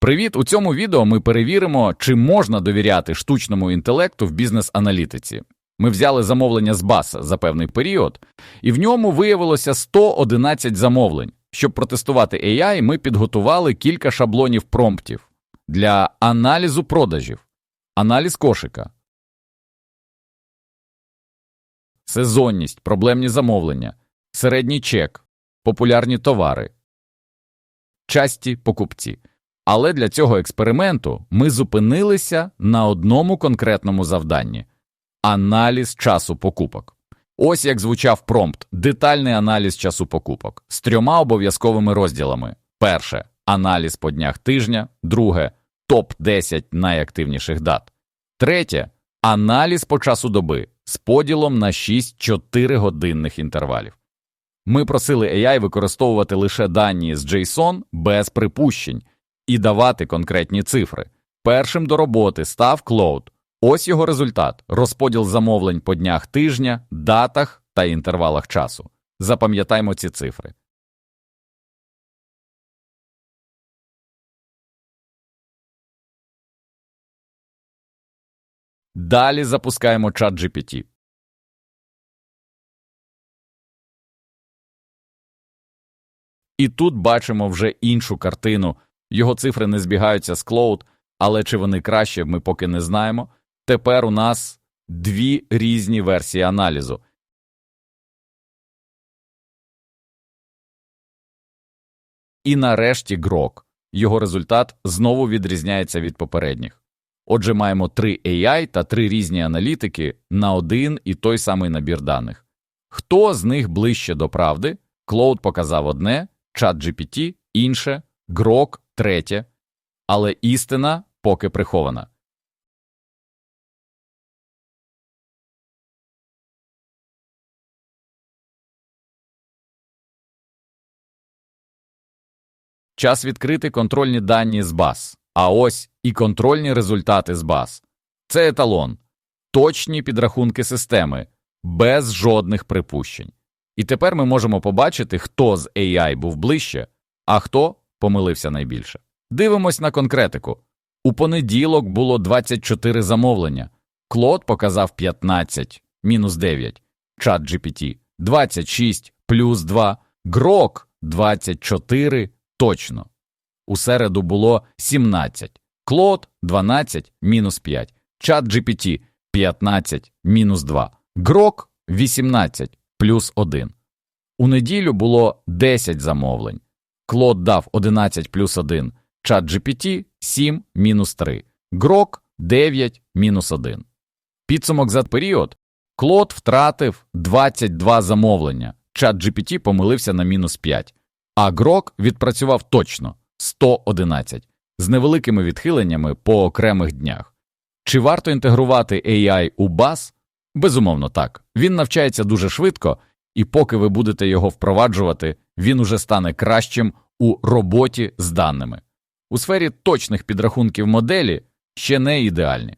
Привіт! У цьому відео ми перевіримо, чи можна довіряти штучному інтелекту в бізнес-аналітиці. Ми взяли замовлення з баса за певний період, і в ньому виявилося 111 замовлень. Щоб протестувати AI, ми підготували кілька шаблонів промптів для аналізу продажів, аналіз кошика, сезонність, проблемні замовлення, середній чек, популярні товари, часті покупці. Але для цього експерименту ми зупинилися на одному конкретному завданні аналіз часу покупок. Ось як звучав промпт детальний аналіз часу покупок з трьома обов'язковими розділами: перше аналіз по днях тижня, друге топ 10 найактивніших дат, третє аналіз по часу доби з поділом на 6-4 годинних інтервалів. Ми просили AI використовувати лише дані з JSON без припущень і давати конкретні цифри. Першим до роботи став Cloud. Ось його результат: розподіл замовлень по днях тижня, датах та інтервалах часу. Запам'ятаймо ці цифри. Далі запускаємо чат GPT. І тут бачимо вже іншу картину. Його цифри не збігаються з Cloud, але чи вони краще, ми поки не знаємо. Тепер у нас дві різні версії аналізу. І нарешті Grok. Його результат знову відрізняється від попередніх. Отже, маємо три AI та три різні аналітики на один і той самий набір даних. Хто з них ближче до правди? Cloud показав одне, ChatGPT – інше, Grok – третє, але істина поки прихована. Час відкрити контрольні дані з баз. А ось і контрольні результати з баз. Це еталон, точні підрахунки системи, без жодних припущень. І тепер ми можемо побачити, хто з AI був ближче, а хто помилився найбільше. Дивимось на конкретику. У понеділок було 24 замовлення. Клод показав 15, мінус 9, чат GPT 26, плюс 2, Грок 24, точно. У середу було 17, Клод 12, мінус 5, чат GPT 15, мінус 2, Грок 18, плюс 1. У неділю було 10 замовлень. Клод дав 11 плюс 1, чат GPT 7 мінус 3, Грок 9 мінус 1. Підсумок за період Клод втратив 22 замовлення, чат GPT помилився на мінус 5, а Грок відпрацював точно 111 з невеликими відхиленнями по окремих днях. Чи варто інтегрувати AI у BAS? Безумовно, так. Він навчається дуже швидко, і поки ви будете його впроваджувати, він уже стане кращим у роботі з даними. У сфері точних підрахунків моделі ще не ідеальні,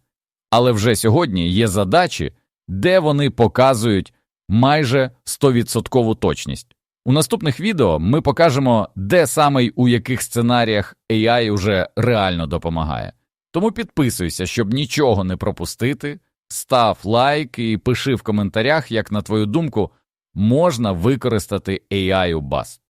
але вже сьогодні є задачі, де вони показують майже 100% точність. У наступних відео ми покажемо, де саме й у яких сценаріях AI уже реально допомагає. Тому підписуйся, щоб нічого не пропустити, став лайк і пиши в коментарях, як на твою думку можна використати AI у BAS.